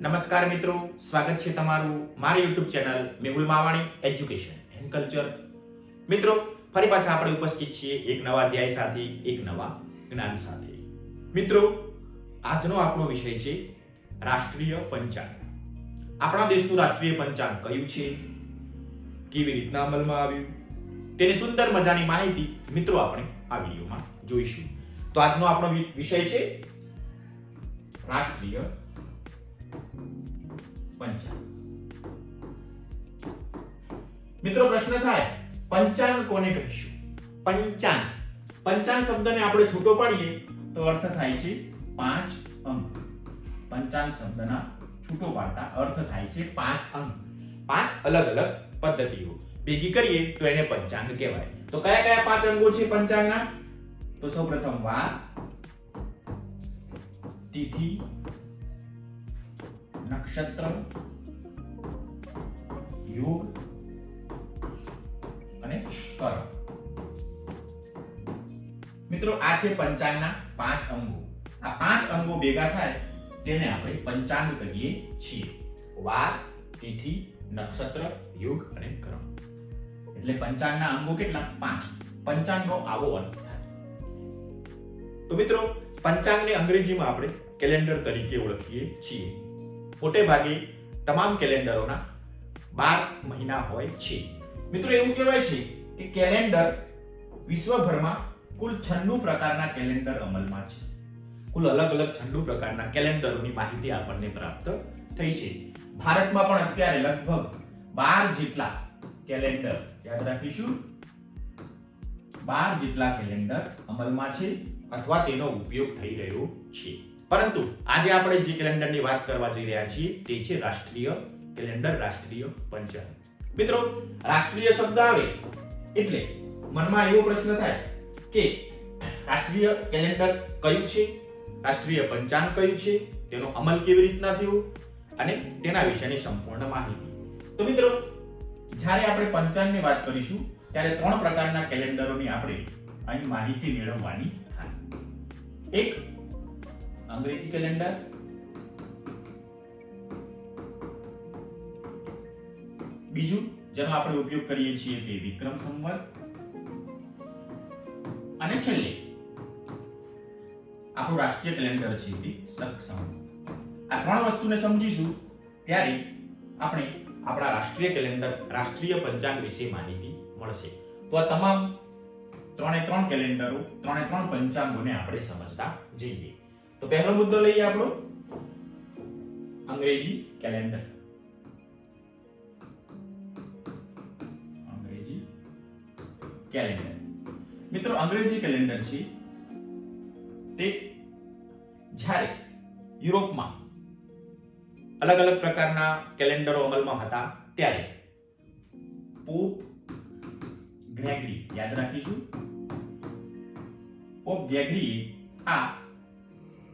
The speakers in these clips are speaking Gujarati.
નમસ્કાર મિત્રો, સ્વાગત છે તમારું મારી YouTube channel Mehul Mavani education and culture મિત્રો, ફરી પાછા આપણે ઉપસ્થિત છીએ એક નવા અધ્યાય સાથે, એક નવા જ્ઞાન સાથે. મિત્રો, આજનો આપણો વિષય છે રાષ્ટ્રીય પંચાંગ. આપણા દેશનું રાષ્ટ્રીય પંચાંગ કયું છે? કેવી રીતના અમલમાં આવ્યું? તેની સુંદર મજાની માહિતી મિત્રો આપણે આ વિડીયોમાં જોઈશું. તો આજનો આપણો વિષય છે રાષ્ટ્રીય મિત્રો, પ્રશ્ન થાય પંચાંગ કોને કહીશું? પંચાંગ પંચાંગ શબ્દને આપણે છૂટો પાડીએ, તો અર્થ થાય છે પાંચ અંક. પંચાંગ શબ્દના છૂટો પાડતા અર્થ થાય છે પાંચ અંક. પાંચ અલગ અલગ પદ્ધતિઓ. ભેગી કરીએ તો એને પંચાંગ કહેવાય. તો કયા કયા પાંચ અંગો છે પંચાંગના તો સૌપ્રથમ વાર, તિથિ નક્ષત્ર, યોગ અને કર્મ. મિત્રો, આ છે પંચાંગના પાંચ અંગો. આ પાંચ અંગો ભેગા થાય તેને આપણે પંચાંગ કહીએ છીએ. વાર, તિથિ, નક્ષત્ર, યોગ અને કર્મ. એટલે પંચાંગના અંગો કેટલા? પાંચ. પંચાંગનો આવો અર્થ થાય. તો મિત્રો, પંચાંગને અંગ્રેજીમાં આપણે કેલેન્ડર તરીકે ઓળખીએ છીએ. મોટે ભાગે તમામ કેલેન્ડરોના બાર મહિના હોય છે. મિત્રો, એવું કહેવાય છે કે કેલેન્ડર વિશ્વભરમાં કુલ છન્નું પ્રકારના કેલેન્ડર અમલમાં છે. કુલ અલગ અલગ છન્નું પ્રકારના કેલેન્ડરોની માહિતી આપણને પ્રાપ્ત થઈ છે. ભારતમાં પણ અત્યારે લગભગ બાર જેટલા કેલેન્ડર, યાદ રાખીશું, બાર જેટલા કેલેન્ડર અમલમાં છે અથવા તેનો ઉપયોગ થઈ રહ્યો છે. પરંતુ આજે આપણે જે કેલેન્ડરની વાત કરવા જઈ રહ્યા છીએ તે છે રાષ્ટ્રીય કેલેન્ડર, રાષ્ટ્રીય પંચાંગ. મિત્રો, રાષ્ટ્રીય શબ્દ આવે એટલે મનમાં એવો પ્રશ્ન થાય કે રાષ્ટ્રીય કેલેન્ડર કયું છે? રાષ્ટ્રીય પંચાંગ કયું છે? તેનો અમલ કેવી રીતના થયો? અને તેના વિશેની સંપૂર્ણ માહિતી. તો મિત્રો, જ્યારે આપણે પંચાંગની વાત કરીશું, ત્યારે ત્રણ પ્રકારના કેલેન્ડરોની આપણે અહીં માહિતી મેળવવાની થાય. એક અંગ્રેજી કેલેન્ડર. બીજું, જેનો આપણે ઉપયોગ કરીએ છીએ તે વિક્રમ સંવત. અને છેલ્લે, આપણું રાષ્ટ્રીય કેલેન્ડર છે તે શક સંવત. આ ત્રણ વસ્તુને સમજીશું, ત્યારે આપણે આપણા રાષ્ટ્રીય કેલેન્ડર, રાષ્ટ્રીય પંચાંગ વિશે માહિતી મળશે. તો આ તમામ ત્રણે ત્રણ કેલેન્ડરો, ત્રણે ત્રણ પંચાંગોને આપણે સમજતા જઈએ. તો પહેલો મુદ્દો લઈએ આપણો. અંગ્રેજી કેલેન્ડર અંગ્રેજી કેલેન્ડર મિત્રો, અંગ્રેજી કેલેન્ડર છે તે જ્યારે યુરોપમાં અલગ અલગ પ્રકારના કેલેન્ડરો અમલમાં હતા, ત્યારે પોપ ગ્રેગરી યાદ રાખીશું. પોપ ગ્રેગરી આ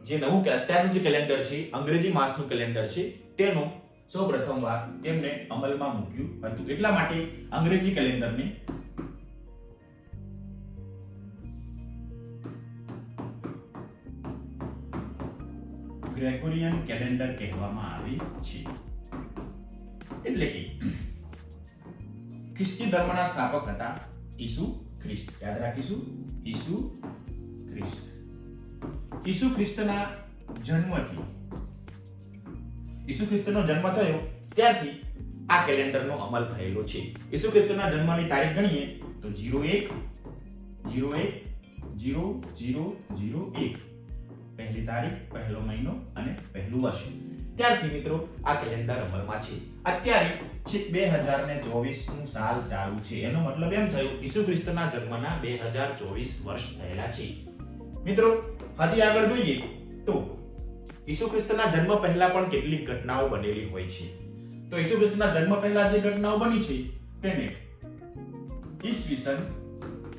જે નવું અત્યારનું જે કેલેન્ડર છે, અંગ્રેજી માસનું કેલેન્ડર છે, તેનો સૌ પ્રથમવાર તેમને અમલમાં મૂક્યું હતું. એટલા માટે અંગ્રેજી કેલેન્ડરને ગ્રેગોરિયન કેલેન્ડર કહેવામાં આવે છે. એટલે કે ખ્રિસ્તી ધર્મના સ્થાપક હતા ઈસુ ખ્રિસ્ત. યાદ રાખીશું? ઈસુ ખ્રિસ્ત. ઈસુ ખ્રિસ્તના જન્મથી. ઈસુ ખ્રિસ્તનો જન્મ થયો ત્યારથી આ કેલેન્ડરનો અમલ થયેલો છે. ઈસુ ખ્રિસ્તના જન્મની તારીખ ગણીએ તો 01 01 0 0 01 પહેલી તારીખ, પહેલો મહિનો અને પહેલું વર્ષ. ત્યારથી મિત્રો આ કેલેન્ડર અમલમાં છે. અત્યારે છે બે હજાર ને ચોવીસનું સાલ ચાલુ છે. એનો મતલબ એમ થયું, ઈસુ ખ્રિસ્તના જન્મના બે હજાર ચોવીસ વર્ષ થયેલા છે. મિત્રો, હજી આગળ જોઈએ તો ઈસુ ખ્રિસ્તના જન્મ પહેલા પણ કેટલીક ઘટનાઓ બનેલી હોય છે. તો ઈસુ ખ્રિસ્તના જન્મ પહેલા જે ઘટનાઓ બની છે, તેને ઈસવીસન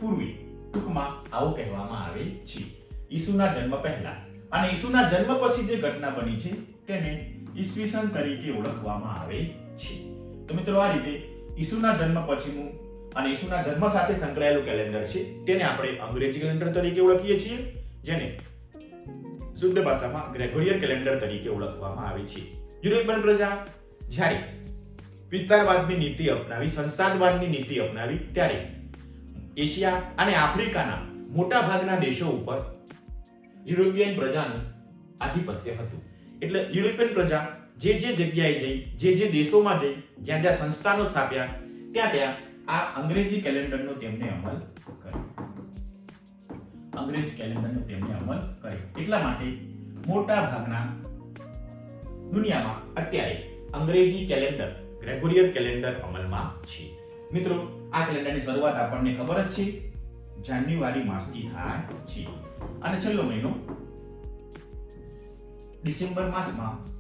પૂર્વે ટૂંકમાં આવું કહેવામાં આવે છે. ઈસુના જન્મ પહેલા. અને ઈસુના જન્મ પછી જે ઘટના બની છે, તેને ઈસવીસન તરીકે ઓળખવામાં આવે છે. તો મિત્રો, આ રીતે ઈસુના જન્મ પછીનું અને ઈસુના જન્મ સાથે સંકળાયેલું કેલેન્ડર છે. તેને આપણે અંગ્રેજી કેલેન્ડર તરીકે ઓળખીએ છીએ, જેને શુદ્ધ ભાષામાં ગ્રેગોરિયન કેલેન્ડર તરીકે ઓળખવામાં આવે છે. યુરોપિયન પ્રજા? જ્યારે વિસ્તારવાદની નીતિ અપનાવી, સંસ્થાનવાદની નીતિ અપનાવી, ત્યારે એશિયા અને આફ્રિકાના મોટા ભાગના દેશો ઉપર યુરોપિયન પ્રજાનું આધિપત્ય હતું. એટલે યુરોપિયન પ્રજા જે જે જગ્યાએ જઈ, જે જે દેશોમાં જઈ, જ્યાં જ્યાં સંસ્થાનો સ્થાપ્યા, ત્યાં ત્યાં આ અંગ્રેજી કેલેન્ડરનો તેમણે અમલ કર્યો. અંગ્રેજી કેલેન્ડરનો તેમણે અમલ કર્યો. એટલા માટે મોટા ભાગના દુનિયામાં અત્યારે અંગ્રેજી કેલેન્ડર ગ્રેગોરિયન કેલેન્ડર અમલમાં છે. મિત્રો, આ કેલેન્ડરની શરૂઆત આપણને ખબર જ છે. જાન્યુઆરી માસથી થાય છે. અને છેલ્લો મહિનો ડિસેમ્બર માસમાં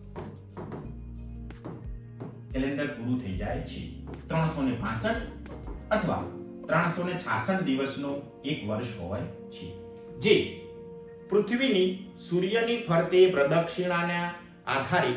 કેલેન્ડર પૂરું થઈ જાય છે. ત્રણસો ને અથવા ત્રણસો ને છાસઠ દિવસનો એક વર્ષ હોય છે. જે પૃથ્વીની સૂર્યની ફરતે પ્રદક્ષિણાના આધારે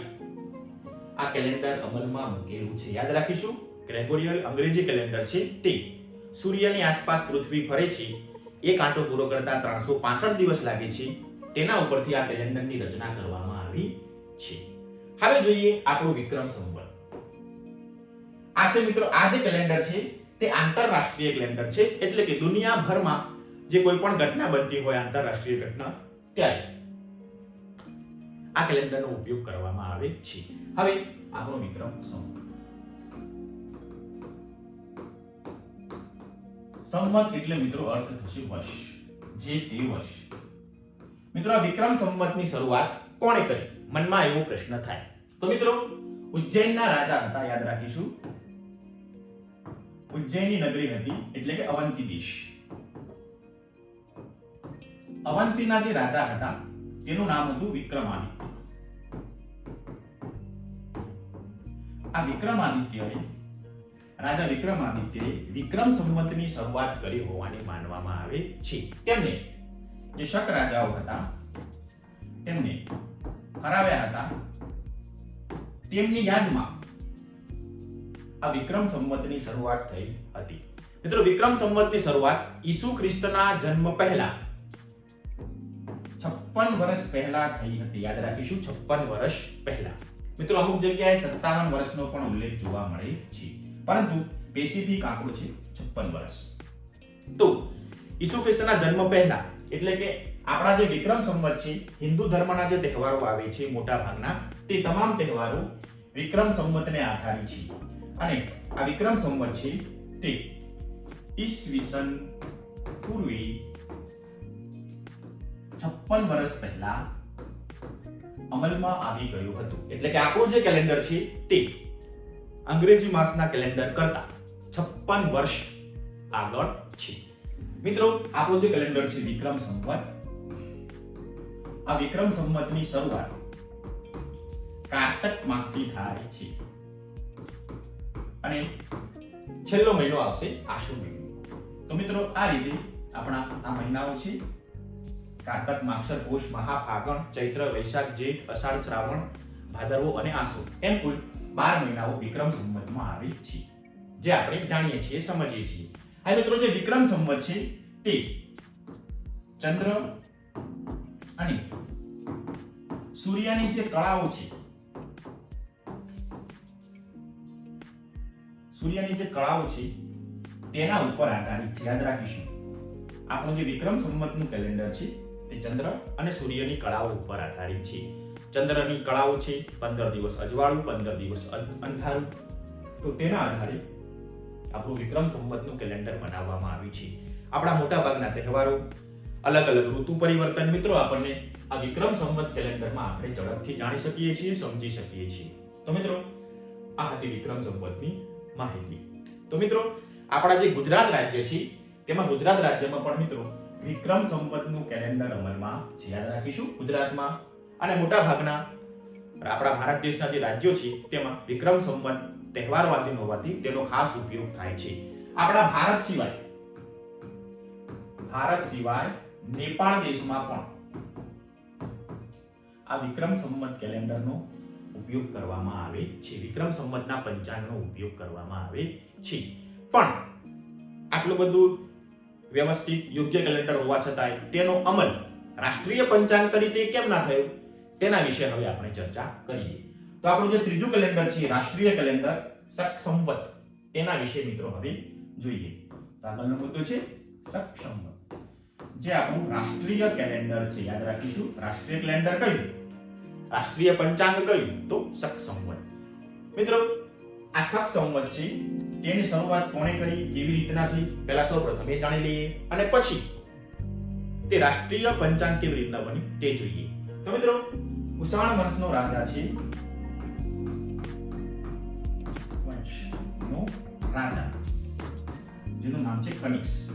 આ કેલેન્ડર અમલમાં મૂકેલું છે. યાદ રાખીશું, ગ્રેગોરિયલ અંગ્રેજી કેલેન્ડર છે તે. સૂર્યની આસપાસ પૃથ્વી ફરે છે, એક આંટો પૂરો કરતા ત્રણસો દિવસ લાગે છે. તેના ઉપરથી આ કેલેન્ડરની રચના કરવામાં આવી છે. હવે જોઈએ આપણો વિક્રમ સંવત આ મિત્રો, આ જે કેલેન્ડર છે, તે આંતરરાષ્ટ્રીય કેલેન્ડર છે. એટલે કે દુનિયાભરમાં જે કોઈ પણ ઘટના બનતી હોય, આંતરરાષ્ટ્રીય ઘટના, ત્યારે આ કેલેન્ડરનો ઉપયોગ કરવામાં આવે છે. હવે આપણો વિક્રમ સંવત સંવત એટલે મિત્રો અર્થ થશે વર્ષ જે તે વર્ષ મિત્રો, આ વિક્રમ સંવતની શરૂઆત કોણે કરી? મનમાં એવો પ્રશ્ન થાય. તો મિત્રો, ઉજ્જૈનના રાજા હતા, યાદ રાખીશું. ઉજ્જૈની નગરી હતી, એટલે કે અવંતી દેશ. અવંતીના જે રાજા હતા, તેનું નામ હતું વિક્રમાદિત્ય. આ વિક્રમાદિત્યએ રાજા વિક્રમાદિત્યએ વિક્રમ સંવતની શરૂઆત કરી હોવાની માનવામાં આવે છે. તેમને જે શક રાજાઓ હતા, તેમને હરાવ્યા હતા. તેમની યાદમાં આ વિક્રમ સંવતની શરૂઆત થઈ હતી. મિત્રો, વિક્રમ સંવતની શરૂઆત ઈસુ ખ્રિસ્તના જન્મ પહેલા છપ્પન વર્ષ પહેલા થઈ હતી. યાદ રાખીશું, છપ્પન વર્ષ પહેલા. મિત્રો, અમુક જગ્યાએ સત્તાવન વર્ષનો પણ ઉલ્લેખ જોવા મળે છે. પરંતુ પેસિફિક આંકડો છે છપ્પન વર્ષ. તો ઈસુ ખ્રિસ્તના જન્મ પહેલા એટલે કે આપણા જે વિક્રમ સંવત છે, હિન્દુ ધર્મના જે તહેવારો આવે છે મોટા ભાગના તે તમામ તહેવારો વિક્રમ સંવતને આધારિત છે. અને આ વિક્રમ સંવત છે તે ઈસવીસન પૂર્વે છપ્પન વર્ષ પહેલા અમલમાં આવી ગયું હતું. એટલે કે આપણું જે કેલેન્ડર છે તે અંગ્રેજી માસના કેલેન્ડર કરતા છપ્પન વર્ષ આગળ છે. મિત્રો આપણું જે કેલેન્ડર છે? વિક્રમ સંવત. આ વિક્રમ સંવતની શરૂઆત કારતક માસથી થાય છે. અને છેલ્લો મહિનો આવશે આશુ મહિનો. તો મિત્રો, આ રીતે આપણા આ મહિનાઓ છે. કારતક માક્ષર પોષ મહા ચૈત્ર, વૈશાખ, જેઠ, અષાઢ, શ્રાવણ, ભાદરવો અને આસો એમ કુલ બાર મહિનાઓ વિક્રમ સંવતમાં આવે છે. જે આપણે જાણીએ છીએ, સમજીએ છીએ. હવે મિત્રો, જે વિક્રમ સંવત છે તે ચંદ્ર અને સૂર્યની જે કળાઓ છે સૂર્યની જે કળાઓ છે, તેના ઉપર આધારિત છે. યાદ રાખીશું. આપણું જે વિક્રમ સંમતનું કેલેન્ડર છે, તે ચંદ્ર અને સૂર્યની કળાઓ ઉપર આધારિત છે. ચંદ્રની કળાઓ છે, પંદર દિવસ અજવાળું, પંદર દિવસ અંધારું. તો તેના આધારે આપણું વિક્રમ સંવતનું કેલેન્ડર બનાવવામાં આવ્યું છે. આપણા મોટાભાગના તહેવારો, અલગ અલગ ઋતુ પરિવર્તન, મિત્રો, આપણને આ વિક્રમ સંવત કેલેન્ડરમાં આપણે ઝડપથી જાણી શકીએ છીએ, સમજી શકીએ છીએ. તો મિત્રો, આ હતી વિક્રમ સંવતની માહિતી. તો મિત્રો, આપણા જે ગુજરાત રાજ્ય છે, તેમાં ગુજરાત રાજ્યમાં પણ મિત્રો, વિક્રમ સંવતનું કેલેન્ડર અમલમાં છે યાદ રાખીશું ગુજરાતમાં અને મોટા ભાગના આપણા ભારત દેશના જે રાજ્યો છે, તેમાં વિક્રમ સંવત તહેવારવાદી હોવાથી તેનો ખાસ ઉપયોગ થાય છે. આપણા ભારત સિવાય ભારત સિવાય નેપાળ દેશમાં પણ આ વિક્રમ સંવત કેલેન્ડરનો ઉપયોગ કરવામાં આવે છે. વિક્રમ સંવતના પંચાંગનો ઉપયોગ કરવામાં આવે છે. પણ આટલું બધું વ્યવસ્થિત યોગ્ય કેલેન્ડર હોવા છતાંય તેનો અમલ રાષ્ટ્રીય પંચાંગ તરીકે કેમ ના થયો? તેના વિશે હવે આપણે ચર્ચા કરીએ. તો આપણું જે ત્રીજું કેલેન્ડર છે રાષ્ટ્રીય કેલેન્ડર શક સંવત તેના વિશે મિત્રો હવે જોઈએ. તો આગળનો મુદ્દો છે શક સંવત જે આપણું રાષ્ટ્રીય કેલેન્ડર છે. યાદ રાખીશું. રાષ્ટ્રીય કેલેન્ડર કયું? રાષ્ટ્રીય પંચાંગ કયું? તો શક સંવત. મિત્રો, આ શક સંવત છે, તેની શરૂઆત કોણે કરી, કેવી રીતના થઈ? પહેલા સૌપ્રથમ એ જાણી લઈએ અને પછી તે રાષ્ટ્રીય પંચાંગ કેવી રીતના બની તે જોઈએ. તો મિત્રો કુષાણ વંશનો રાજા છે. વંશનો રાજા. જેનું નામ છે કનિષ્ક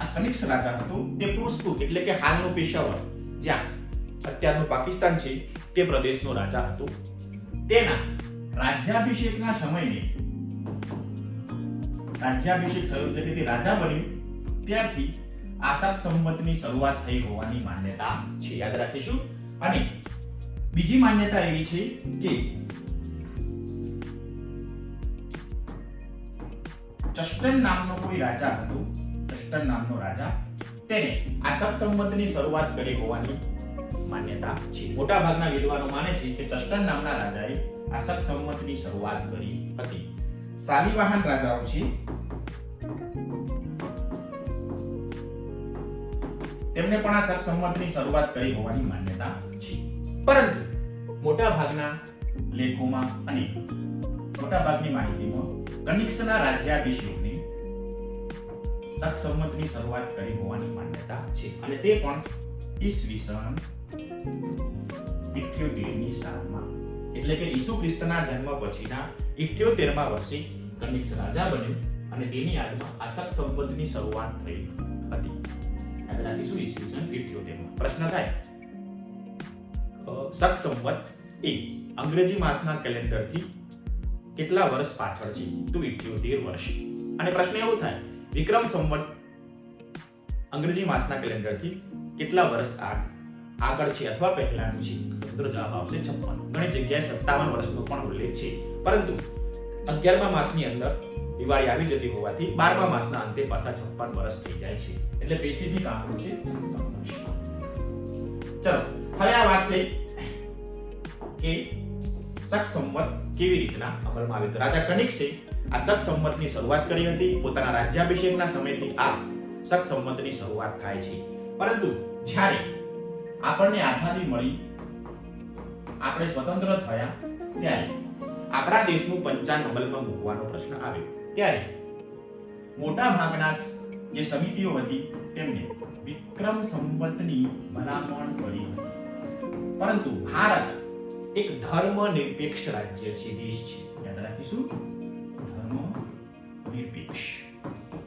આ કનિષ્ક રાજા હતો. તે પુરુષ, એટલે કે હાલનું પેશાવર. જ્યાં અત્યારનું પાકિસ્તાન છે, તે પ્રદેશનો રાજા હતો. તેના રાજ્યાભિષેકના સમયે રાજ્યાભિષેક થયો એટલે તે રાજા બન્યું. ત્યારથી આસાદ સંમતની શરૂઆત થઈ હોવાની માન્યતા છે, યાદ રાખીશું. અને બીજી માન્યતા એવી છે કે ચસ્ટન નામનો કોઈ રાજા હતો ચસ્ટન નામનો રાજા, તેને આસાદ સંમતની શરૂઆત કરી હોવાની માન્યતા છે. મોટા ભાગના વિદ્વાનો માને છે કે ચસ્ટન નામના રાજાએ આશાક સંવતની શરૂઆત કરી હતી. શાલિવાહન રાજાઓ છે. તેમને પણ આ શક સંવતની શરૂઆત કરી હોવાની માન્યતા છે. પરંતુ મોટા ભાગના લેખોમાં અને મોટા ભાગની માહિતીમાં કનિષ્કના રાજ્યાભિષેકની શક સંવતની શરૂઆત કરી હોવાની માન્યતા છે. અને તે પણ ઈસવીસન ઇઠ્યોતેરની સાલમાં એટલે કે ઈસુ ખ્રિસ્તના જન્મ પછીના ઇઠ્યોતેરમા વર્ષે કનિષ્ક રાજા બન્યો અને તેની યાદમાં આ શક શરૂઆત થઈ હતી. યાદ રાખીશું ઈસવીસન 78 પ્રશ્ન થાય. શક સંવત એ અંગ્રેજી માસના કેલેન્ડરથી કેટલા વર્ષ પાછળ છે? તો 78 વર્ષ. અને પ્રશ્ન એવો થાય, વિક્રમ સંવત અંગ્રેજી માસના કેલેન્ડરથી કેટલા વર્ષ આ- આગળ છે અથવા પહેલાનું છે? મિત્રો જવાબ આવશે 56 ઘણી જગ્યાએ 57 વર્ષનો પણ ઉલ્લેખ છે. પરંતુ 11મા માસની અંદર દિવાળી આવી જતી હોવાથી 12મા માસના અંતે પાછા 56 વર્ષ થઈ જાય છે. એટલે સ્પેસિફિક આંકડો છે ચલો, હવે આ વાત થઈ કે શક સંવત કેવી રીતના અમલમાં આવ્યો તો રાજા કનિષ્કે આ શક સંવતની શરૂઆત કરી હતી. પોતાના રાજ્યાભિષેકના સમયથી આ શક સંવતની શરૂઆત થાય છે. પરંતુ જ્યારે આપણને આઝાદી મળી. આપણે સ્વતંત્ર થયા ત્યારે આપણા દેશનું પંચાંગ અમલમાં મૂકવાનો પ્રશ્ન આવ્યો. ત્યારે મોટા ભાગના જે સમિતિઓ હતી, તેમને વિક્રમ સંવતની ભલામણ કરી હતી. પરંતુ ભારત એક ધર્મ નિરપેક્ષ રાજ્ય છે, દેશ છે. યાદ રાખીશું. ધર્મ નિરપેક્ષ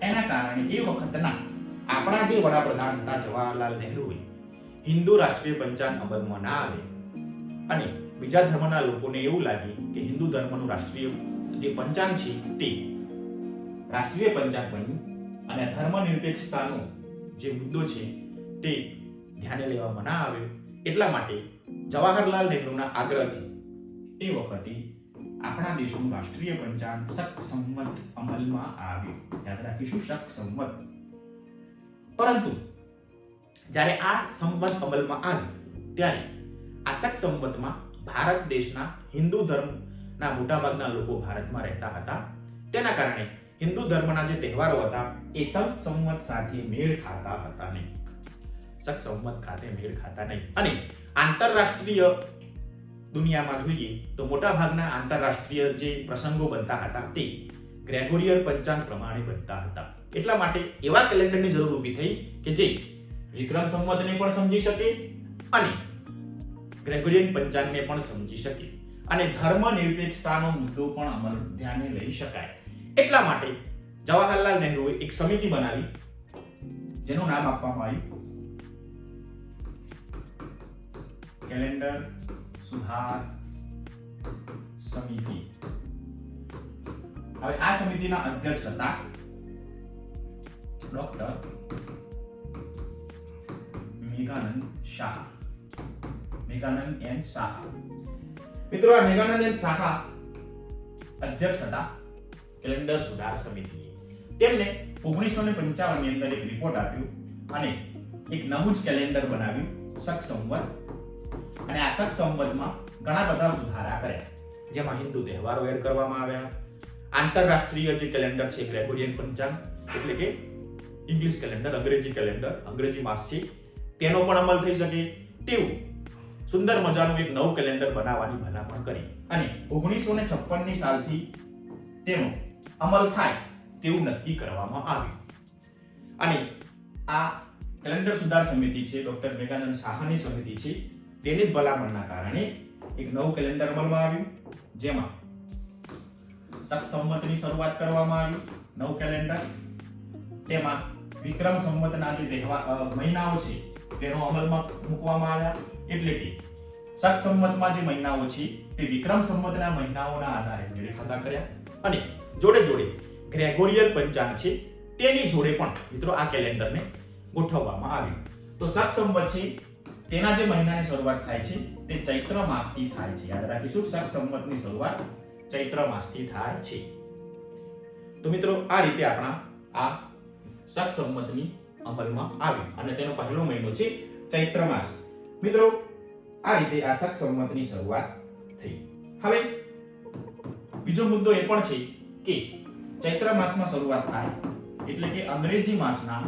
એના કારણે એ વખતના આપણા જે વડાપ્રધાન હતા, જવાહરલાલ નહેરુએ હિન્દુ રાષ્ટ્રીય પંચાંગ અમલમાં ના આવે. અને બીજા ધર્મના લોકોને એવું લાગે કે હિન્દુ ધર્મનું રાષ્ટ્રીય જે પંચાંગ છે તે રાષ્ટ્રીય પંચાંગ બન્યું અને ધર્મનિરપેક્ષતાનો જે મુદ્દો છે તે ધ્યાને લેવામાં ના આવ્યો એટલા માટે જવાહરલાલ નહેરુના આગ્રહથી એ વખતે આપણા દેશનું રાષ્ટ્રીય પંચાંગ શક સંમત અમલમાં આવ્યું. યાદ રાખીશું શક સંમત પરંતુ જ્યારે આ સંબંધ અમલમાં આવ્યું ત્યારે આ શક સંવતમાં ભારત દેશના હિન્દુ ધર્મના મોટાભાગના લોકો ભારતમાં રહેતા હતા. તેના કારણે હિન્દુ ધર્મના જે તહેવારો હતા, એ શક સંવત સાથે મેળ ખાતા હતા નહીં. શક સંવત ખાતે મેળ ખાતા નહીં. અને આંતરરાષ્ટ્રીય દુનિયામાં જોઈએ તો મોટાભાગના આંતરરાષ્ટ્રીય જે પ્રસંગો બનતા હતા તે ગ્રેગોરિયર પંચાંગ પ્રમાણે બનતા હતા. એટલા માટે એવા કેલેન્ડરની જરૂર ઊભી થઈ કે જે વિક્રમ સંવતને પણ સમજી શકે અને ગ્રેગોરિયન પંચાંગને પણ સમજી શકે. અને ધર્મ નિરપેક્ષતાનો મુદ્દો પણ અમલ ધ્યાને લઈ શકાય. એટલા માટે જવાહરલાલ નહેરુએ એક સમિતિ બનાવી. જેનું નામ આપવામાં આવ્યું. કેલેન્ડર સુધાર સમિતિ. હવે આ સમિતિના અધ્યક્ષ હતા ડોક્ટર મેઘાનંદ શાહ. મેઘાનંદ એન શાહ. મિત્રો આ મેઘાનંદ એન શાહ અધ્યક્ષ હતા કેલેન્ડર સુધાર સમિતિ. તેમને ઓગણીસો ને પંચાવનની અંદર એક રિપોર્ટ આપ્યો અને એક નવું જ કેલેન્ડર બનાવ્યું શક સંવત અને આ શક સંવતમાં ઘણા બધા સુધારા કર્યા. જેમાં હિન્દુ તહેવારો એડ કરવામાં આવ્યા. આંતરરાષ્ટ્રીય જે કેલેન્ડર છે ગ્રેગોરિયન પંચાંગ. એટલે કે ઇંગ્લિશ કેલેન્ડર અંગ્રેજી કેલેન્ડર અંગ્રેજી માસ છે તેનો પણ અમલ થઈ શકે. તેવું સુંદર મજાનું એક નવું કેલેન્ડર બનાવવાની ભલામણ કરી. અને ઓગણીસો ને છપ્પનની સાલથી તેનો અમલ થાય તેવું નક્કી કરવામાં આવ્યું. અને આ કેલેન્ડર સુધાર સમિતિ છે ડોક્ટર મેઘાનંદ સાહાની સમિતિ છે, તેની જ ભલામણના કારણે એક નવું કેલેન્ડર અમલમાં આવ્યું. જેમાં સંવતની શરૂઆત કરવામાં આવી, નવું કેલેન્ડર તેમાં વિક્રમ સંવતના જે મહિનાઓ છે, તેનો અમલમાં મૂકવામાં આવ્યા, એટલે કે શક સંવતમાં જે મહિનાઓ છે, તે વિક્રમ સંવતના મહિનાઓના આધારે મેળ ખાતા કર્યા. અને જોડે જોડે ગ્રેગોરિયલ પંચાંગ છે, તેની જોડે પણ મિત્રો આ કેલેન્ડરને ગોઠવવામાં આવ્યું. તો શક સંવત છે, તેના જે મહિનાની શરૂઆત થાય છે, તે ચૈત્ર માસથી થાય છે. યાદ રાખીશું, શક સંવતની શરૂઆત ચૈત્ર માસથી થાય છે. તો મિત્રો, આ રીતે આપણા આ શક સંમતની અમલમાં આવી અને તેનો પહેલો મહિનો છે ચૈત્ર માસ. મિત્રો, આ રીતે આ શક સંમતની શરૂઆત થઈ. હવે, બીજો મુદ્દો એ પણ છે કે ચૈત્ર માસમાં શરૂઆત થાય એટલે કે અંગ્રેજી માસના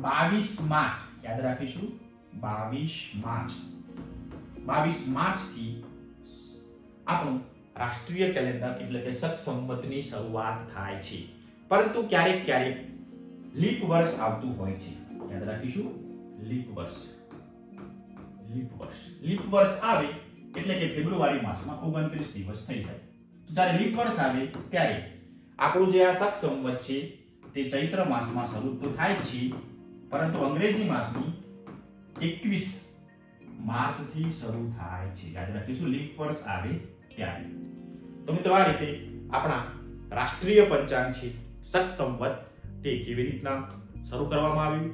બાવીસ માર્ચ. યાદ રાખીશું, બાવીસ માર્ચ. બાવીસ માર્ચથી આપણું રાષ્ટ્રીય કેલેન્ડર એટલે કે શક સંવતની શરૂઆત થાય છે. પરંતુ ક્યારેક ક્યારેક લીપ વર્ષ આવતું હોય છે. યાદ રાખીશું, લીપ વર્ષ. લીપ વર્ષ. લીપ વર્ષ આવે એટલે કે ફેબ્રુઆરી માસમાં 29 દિવસ થઈ જાય. જ્યારે લીપ વર્ષ આવે ત્યારે આપણું જે આ શક સંવત છે તે ચૈત્ર માસમાં શરૂ તો થાય છે, પરંતુ અંગ્રેજી માસની 21 માર્ચથી શરૂ થાય છે. યાદ રાખીશું, લીપ વર્ષ આવે ત્યારે. તો મિત્રો આ રીતે આપણા રાષ્ટ્રીય પંચાંગ છે, સત સંવત, તે કેવી રીતના શરૂ કરવામાં આવ્યું?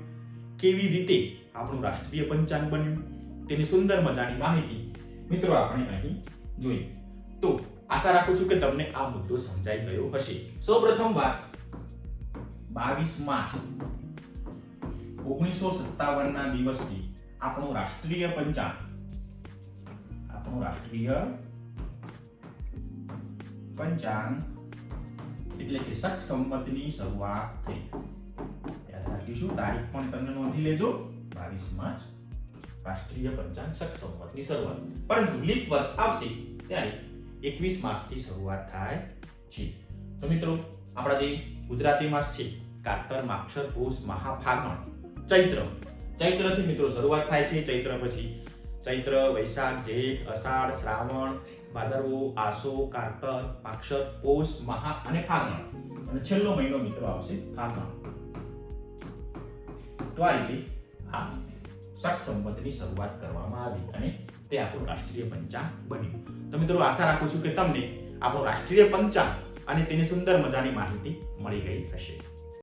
કેવી રીતે આપણું રાષ્ટ્રીય પંચાંગ બન્યું? તેની સુંદર મજાની માહિતી મિત્રો આપણે અહીં જોઈ. તો આશા રાખું છું કે તમને આ મુદ્દો સમજાઈ ગયો હશે. સૌપ્રથમ વાત, બાવીસ માર્ચ, ઓગણીસો સત્તાવન ના દિવસથી આપણું રાષ્ટ્રીય પંચાંગ, આપણું રાષ્ટ્રીય પંચાંગ એટલે કે શક સંવતની શરૂઆત થઈ યાદ રાખીશું તારીખ પણ તમે નોંધી લેજો બાવીસ માર્ચ રાષ્ટ્રીય પંચાંગ શક સંવતની શરૂઆત પરંતુ લીપ વર્ષ આવશે ત્યારે એકવીસ માસથી શરૂઆત થાય છે તો મિત્રો આપણા જે ગુજરાતી માસ છે કાતર માક્ષર પોષ મહાફાગણ ચૈત્ર ચૈત્રથી મિત્રો શરૂઆત થાય છે ચૈત્ર પછી ચૈત્ર વૈશાખ જેઠ અષાઢ શ્રાવણ ભાદરવો, આસો કારતર માક્ષર પોષ, મહા અને ફાગણ. અને છેલ્લો મહિનો મિત્રો આવશે ફાગણ. તો આ રીતે આ શક સંબંધની શરૂઆત કરવામાં આવી અને તે આપણું રાષ્ટ્રીય પંચાંગ બન્યું. તો મિત્રો આશા રાખું છું કે તમને આપણું રાષ્ટ્રીય પંચાંગ અને તેની સુંદર મજાની માહિતી મળી ગઈ હશે.